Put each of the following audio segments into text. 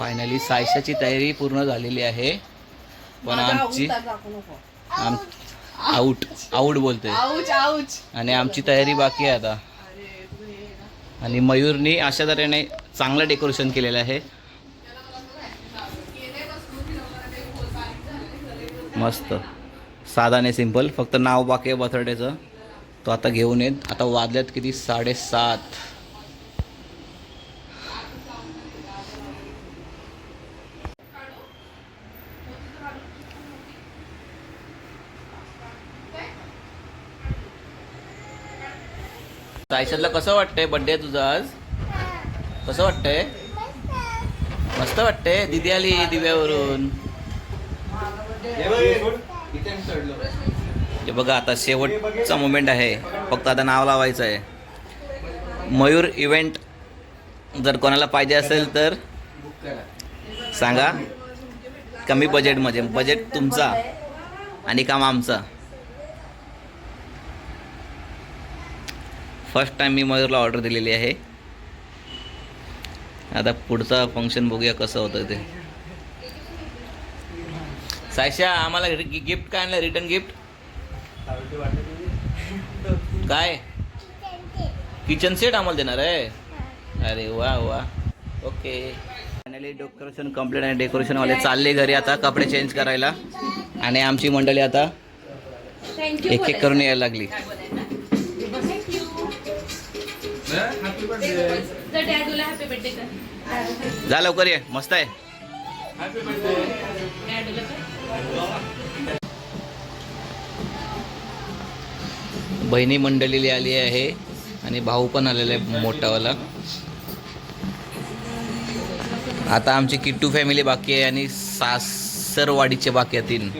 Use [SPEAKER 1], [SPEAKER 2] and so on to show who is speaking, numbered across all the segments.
[SPEAKER 1] Finally सायशाची तयारी पूर्ण झालेली आहे. पण आमची आम आऊट. आऊट बोलते आणि आमची तयारी बाकी आहे आता. आणि मयूरनी अशा तऱ्हेने चांगलं डेकोरेशन केलेलं आहे. मस्त. साधा आणि सिंपल. फक्त नाव बाकी आहे बर्थडेचं. तो आता घेऊन येत आता वाजल्यात किती? साडेसात. आयुष्यातला कसं वाटतंय बड्डे तुझा आज? कसं वाटतंय? मस्त वाटतंय दिदी आली दिव्यावरून. हे बघा आता शेवटचा मोमेंट आहे. फक्त आता नाव लावायचं आहे मयूर इव्हेंट जर कोणाला पाहिजे असेल तर सांगा. कमी बजेटमध्ये बजेट तुमचा आणि काम आमचा. फर्स्ट टाइम मी मयूरला ऑर्डर दिलेली आहे. आता पुढचा फंक्शन बघूया कसं होतं ते. सायशा आम्हाला गिफ्ट काय आणलं? रिटर्न गिफ्ट काय? किचन सेट आम्हाला देणार आहे? अरे वा वा. ओके फायनली डेकोरेशन कंप्लीट आहे डेकोरेशनवाले चालले घरी आता कपडे चेंज करायला. आणि आमची मंडळी आता एक एक करून यायला लागली. जा लवकर ये मस्त आहे. बहिणी मंडळी आली आहे आणि भाऊ पण आलेला आहे मोठावाला. आता आमची किट्टू फॅमिली बाकी आहे आणि सासरवाडीचे बाकी आहे तीन.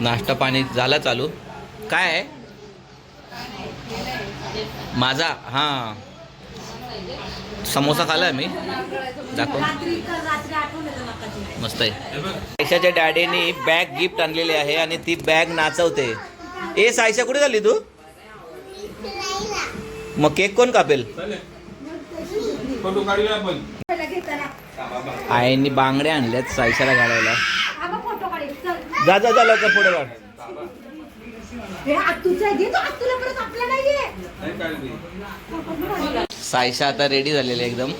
[SPEAKER 1] नाश्ता पाणी झाला चालू. काय आहे? माझा हां. समोसा खाल्ला मी. दाखव. मस्त आहे. सायशाच्या डॅडीनी बॅग गिफ्ट आणलेली आहे आणि ती बॅग नाचवते. ए सायशा कुठे झाली तू? मग केक कोण कापेल? आईनी बांगड्या आणल्यात सायशाला घालायला. जा जा जा लवकर पुढे काढ सायशा आता रेडी झालेली आहे एकदम.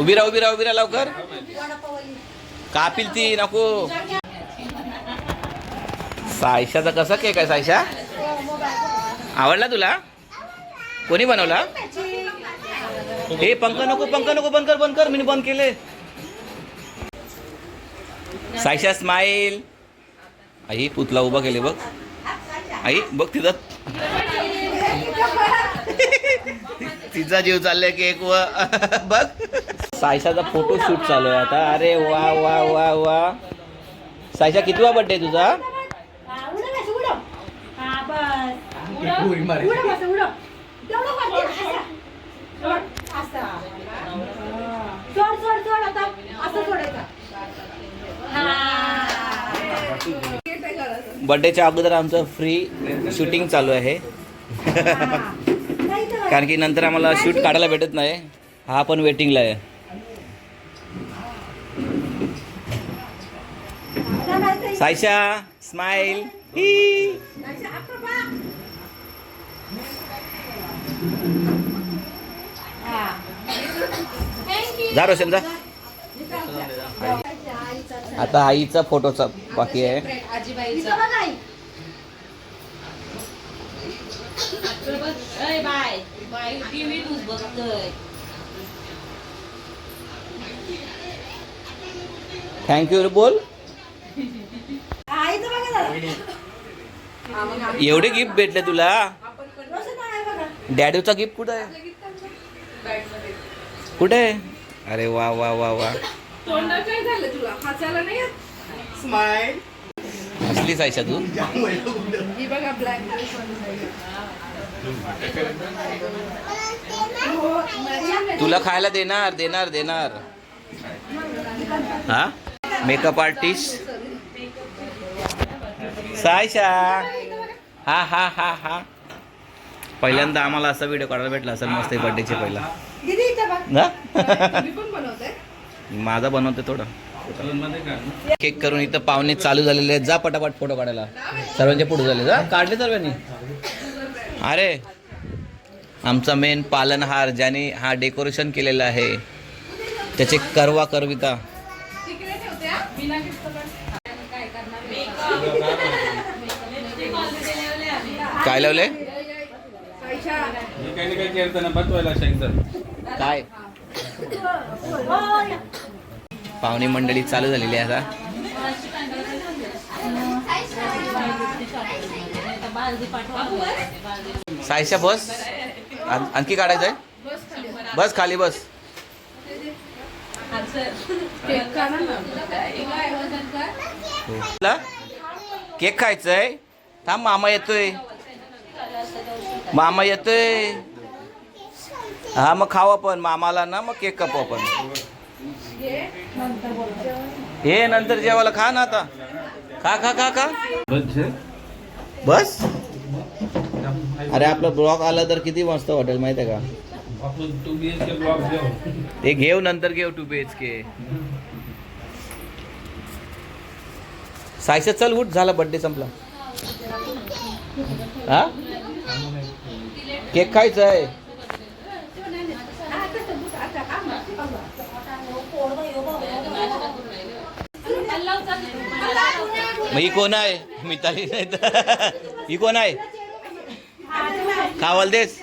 [SPEAKER 1] उभी राहा उभी राहा. उभी राहा लवकर. कापिल ती नको. सायशाचा कसा केक आहे सायशा आवडला तुला? कोणी बनवला? हे पंख नको पंख नको बंद कर बंद कर. मी बंद केले. सायशा स्माईल आई पुतला उभा केले बघ. आई बघ तिचा तिचा जीव चाललाय की एक व बघ. सायशाचा फोटो शूट चालू आहे आता. अरे वा वा वा वा. सायशा कितवा बर्थडे तुझा? बर्थडेच्या अगोदर आमचं फ्री शूटिंग चालू आहे. कारण की नंतर आम्हाला शूट काढायला भेटत नाही. हा पण वेटिंगला आहे. सायशा स्माइल जा रोशन जा. आता आईचा फोटोचा बाकी आहे. थँक्यू बोल. एवढे गिफ्ट भेटले तुला? डॅडूचा गिफ्ट कुठं आहे? कुठे? आहे अरे वा वा वा वा.
[SPEAKER 2] तोंडा काय झालं तुला? हसायला नाही?
[SPEAKER 1] हसलीच आयशा तू.
[SPEAKER 2] ही बघा ब्लॅक
[SPEAKER 1] तुला खायला देणार देणार देणार. हा? Makeup artist Saisha. हा हा हा हा. पहिल्यांदा आम्हाला असा व्हिडिओ काढायला भेटला असेल मस्त बर्थडेचे पहिला. माझा बनवते थोडं.
[SPEAKER 3] मध्ये का
[SPEAKER 1] केक करून इथं पाहुणे चालू झालेले आहेत. जा पटापट फोटो काढायला. सर्वांचे पुढे झाले. जा काढले सर्वांनी? अरे आमचा मेन पालनहार ज्याने हा डेकोरेशन केलेला आहे त्याचे करवा करविता. काय लावले? काय? पाहुणे मंडळी चालू झालेली आहे आता. सायशा बस. आणखी काढायचं आहे?
[SPEAKER 2] बस खाली
[SPEAKER 1] बस.
[SPEAKER 2] केक
[SPEAKER 1] खायचंय? थांब मामा येतोय. मामा येतोय. हा मग खाऊ आपण. मामाला ना मग केक कापू आपण. हे नंतर जेवायला खा ना आता. खा खा खा खा.
[SPEAKER 3] बस.
[SPEAKER 1] अरे आपलं ब्लॉक आला तर किती मस्त वाटेल माहिती आहे का? ते घेऊ नंतर घेऊ टू बी एच के सायशा चल उठ झाला बर्थडे संपला. हा? केक खायचा आहे मग ही कोण आहे? मिताली नाही तर ही कोण आहे? खावाल देस.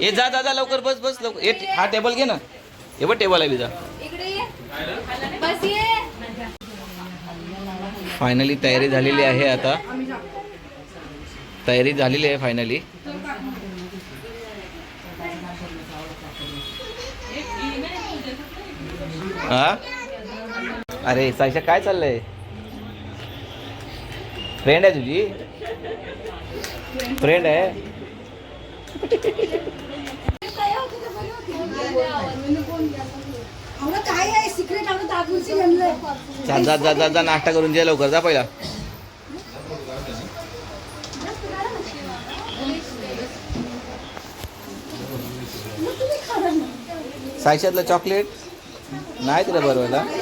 [SPEAKER 1] ये जा जा जा लवकर बस बस लवकर. ये हा टेबल घे ना. हे बघ टेबल आहे बिजा फायनली तयारी झालेली आहे आता. तयारी झालेली आहे फायनली हा? अरे साईशा काय चाललंय? फ्रेंड आहे तुझी? फ्रेंड आहे? जा जा जा जा जा नाश्ता करून जे लवकर जा पहिला. सायशातलं चॉकलेट नाही तुला बरोबर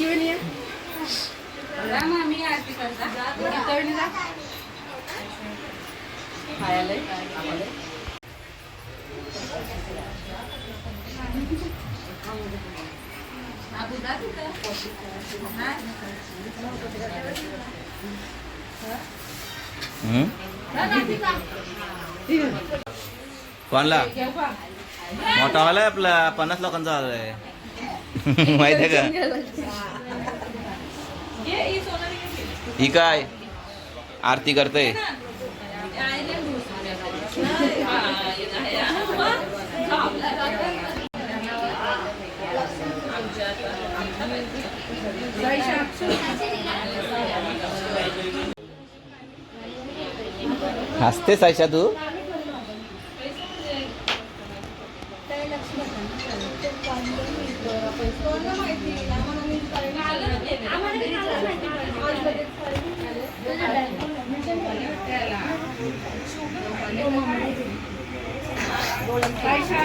[SPEAKER 2] ये.
[SPEAKER 1] हम्म? कोणला? मोठा वाला आहे आपला. पन्नास लोकांचा आहे. माहीत आहे का? ही काय? आरती करते हसते सायशा तू?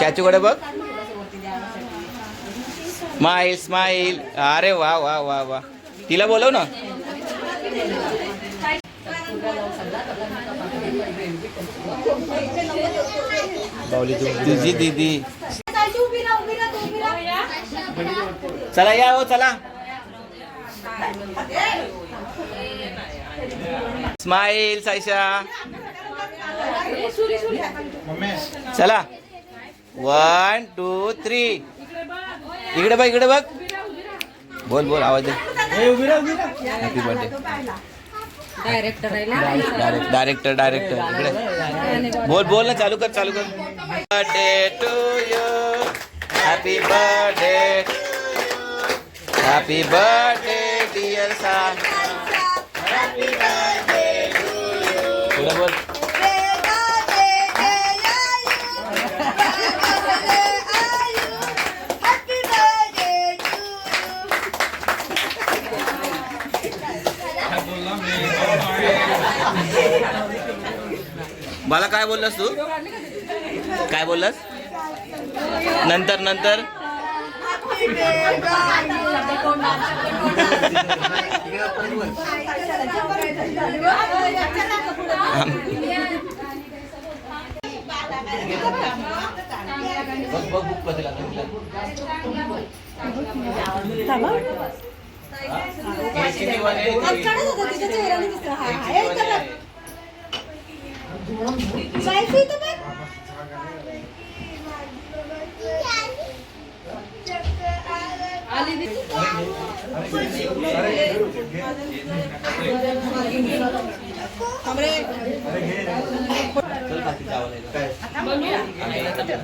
[SPEAKER 1] चाचूकडे बघ. स्माईल स्माईल अरे वा वा वा वा. तिला बोलव ना. तुझी दीदी. चला या हो चला. स्माईल सायशा चला. वन टू थ्री इकडे बघ इकडे बघ. बोल बोल आवाज दे. Happy birthday director director director इकडे. बोल बोल ना चालू कर चालू कर. Birthday to you happy birthday happy birthday मला काय बोललास तू? काय बोललास? नंतर नंतर?
[SPEAKER 4] हे इथं बघ.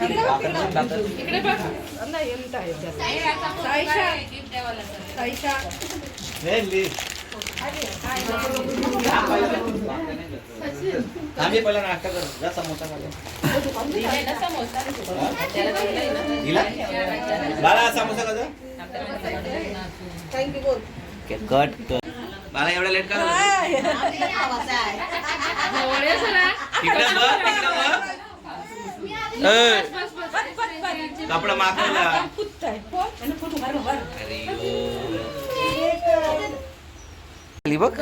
[SPEAKER 2] इकडे बघ. नाही. साईशा. साईशा
[SPEAKER 1] आम्ही पहिला नाश्ता कर. जा समोसा खा बाळा समोसा का कट कर बाळा एवढा लेट का कपडा मागवला अरे. गेली बघ.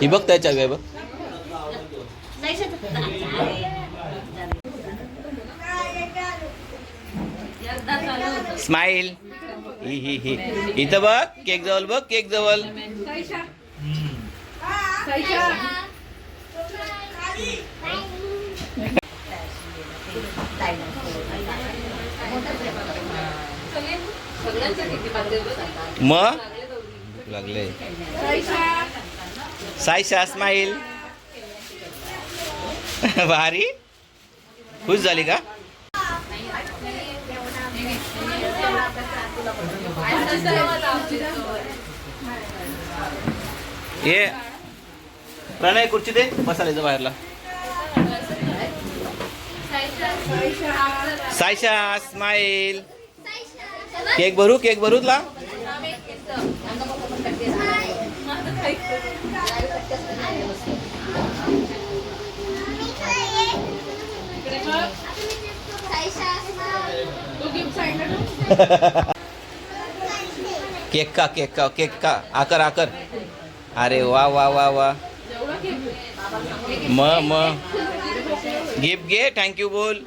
[SPEAKER 1] ही बघ त्याच्या आहे बघ. स्माइल ही ही ही. इथं बघ केक जवळ बघ केक जवळ
[SPEAKER 2] साईशा साईशा
[SPEAKER 1] मग लागले.
[SPEAKER 2] साईशा
[SPEAKER 1] सायशा स्माईल भारी. खुश झाली का? ये. प्रणय खुर्ची दे. बसायला इथं बाहेरला. सायशा. स्माईल केक भरू केक भरू केक का केक का केक का? आकर आकर. अरे वा वा वा वा. म म. गिफ्ट घे थँक्यू बोल.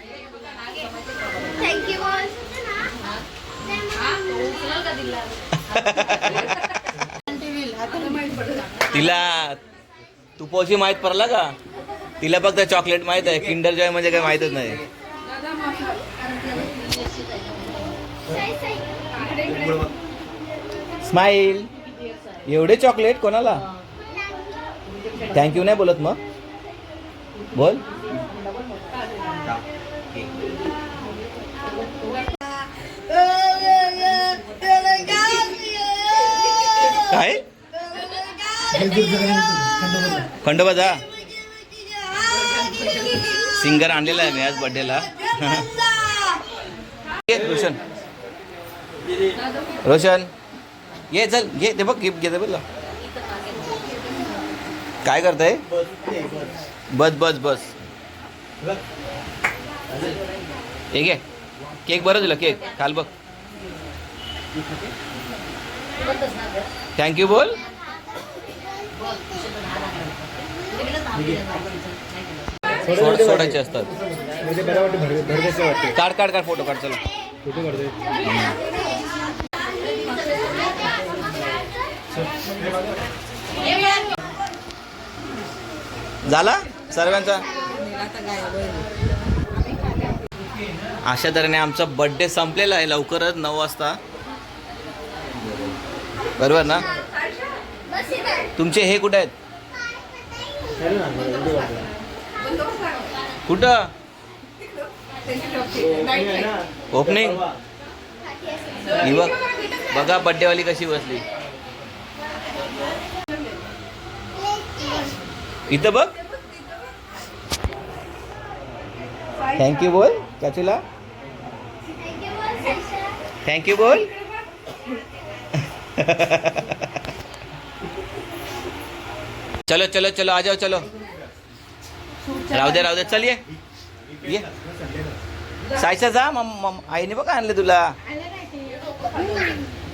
[SPEAKER 1] तिला तू पोशी माहीत पडला का? तिला फक्त चॉकलेट माहीत आहे. किंडर जॉय म्हणजे काय माहीतच नाही. स्माईल एवढे चॉकलेट कोणाला? थँक्यू नाही बोलत मग? बोल. काय? खंडोबा जा सिंगर आणलेला आहे मी आज बर्थडेला रोशन. रोशन. ये चल घे ते बघ गिफ्ट घेते बोला काय करताय? बस बस बस. ठीक आहे केक बरं दिलं केक. काल बघ. थँक्यू बोल. सोड सोडायचे असतात.
[SPEAKER 5] म्हणजे
[SPEAKER 1] काढ काढ काढ फोटो काढ चला. झाला सर्वांचा? अशा तऱ्हेने आमचा बर्थडे संपलेला आहे लवकरच नऊ वाजता. बरोबर ना? तुमचे हे कुठे आहेत?
[SPEAKER 5] कुठं?
[SPEAKER 1] ओपनिंग ही बघ बघा बड्डेवाली कशी बसली. इथं बघ. थँक्यू बोल चाचूला. थँक्यू बोल. चलो चलो चलो आ जाओ चलो। राहू दे राहू दे चल ये। ये सायसा जा मम मम आईने बघा आणले तुला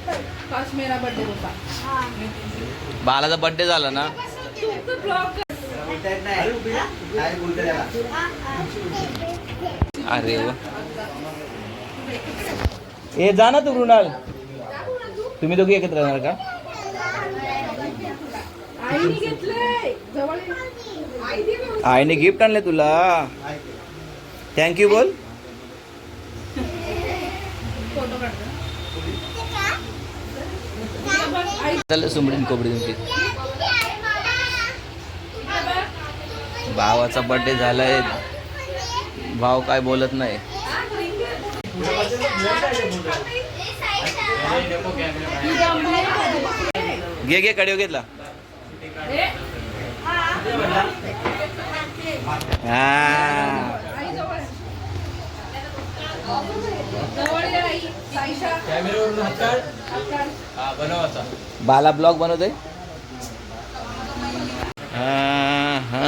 [SPEAKER 2] बाळाचा बर्थडे
[SPEAKER 1] बालाचा बर्थडे झाला ना। अरे वा। जा ना तू मृणाल। तुम्ही दोघी एकत्र राहणार का?
[SPEAKER 2] आईने
[SPEAKER 1] गिफ्ट आणले तुला. थँक्यू बोल.
[SPEAKER 2] फोटो काढतो बघ, आई
[SPEAKER 1] चल सुमडीन कोबडी तुमची भावाचा बर्थडे झालाय. भाव काय बोलत नाही. घे घे कडे घेतला. हा. बाला ब्लॉग बनवतोय. हा, हा.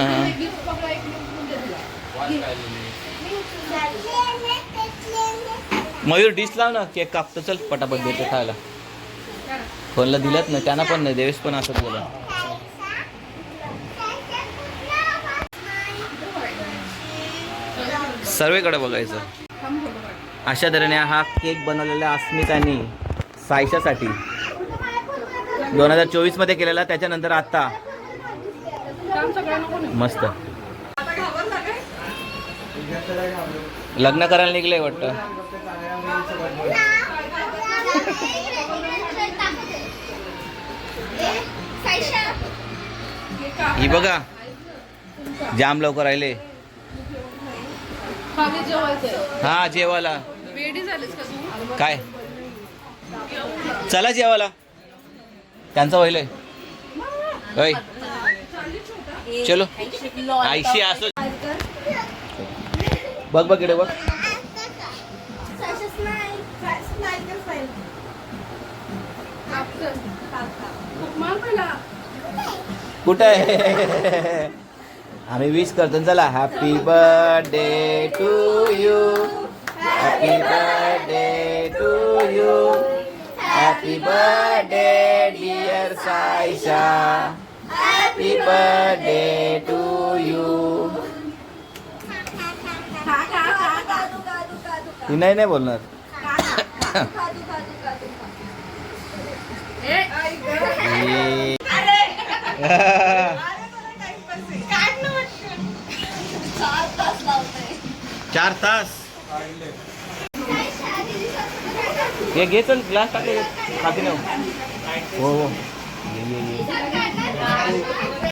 [SPEAKER 1] मयूर डिश लाव ना केक कापतो चल पटापट देतो खायला. फोनला दिलात ना त्यांना पण नाही देवेश पण असंच बोला सर्वेकडे बघायचं. अशा तऱ्हेने हा केक बनवलेला अस्मितानी सायशासाठी. दोन हजार चोवीसमध्ये केलेला त्याच्यानंतर आता मस्त. लग्न करायला निघले वाटतं.
[SPEAKER 2] हे
[SPEAKER 1] बघा. जाम लवकर
[SPEAKER 2] जेवायचंय.
[SPEAKER 1] हा
[SPEAKER 2] तू?
[SPEAKER 1] काय? चला जेवायला. त्यांचं व्हायलंय. होय चलो. आयशी असो. बघ बघ इकडे बघ.
[SPEAKER 2] कुठे?
[SPEAKER 1] कुठं आहे आम्ही विश करतो. चला happy birthday to you happy birthday to you happy birthday dear Saisha happy birthday to you ती नाही नाही बोलणार. चार तास. हे घे चल ग्लास टाकले खाती ना हो हो. ये ये ये.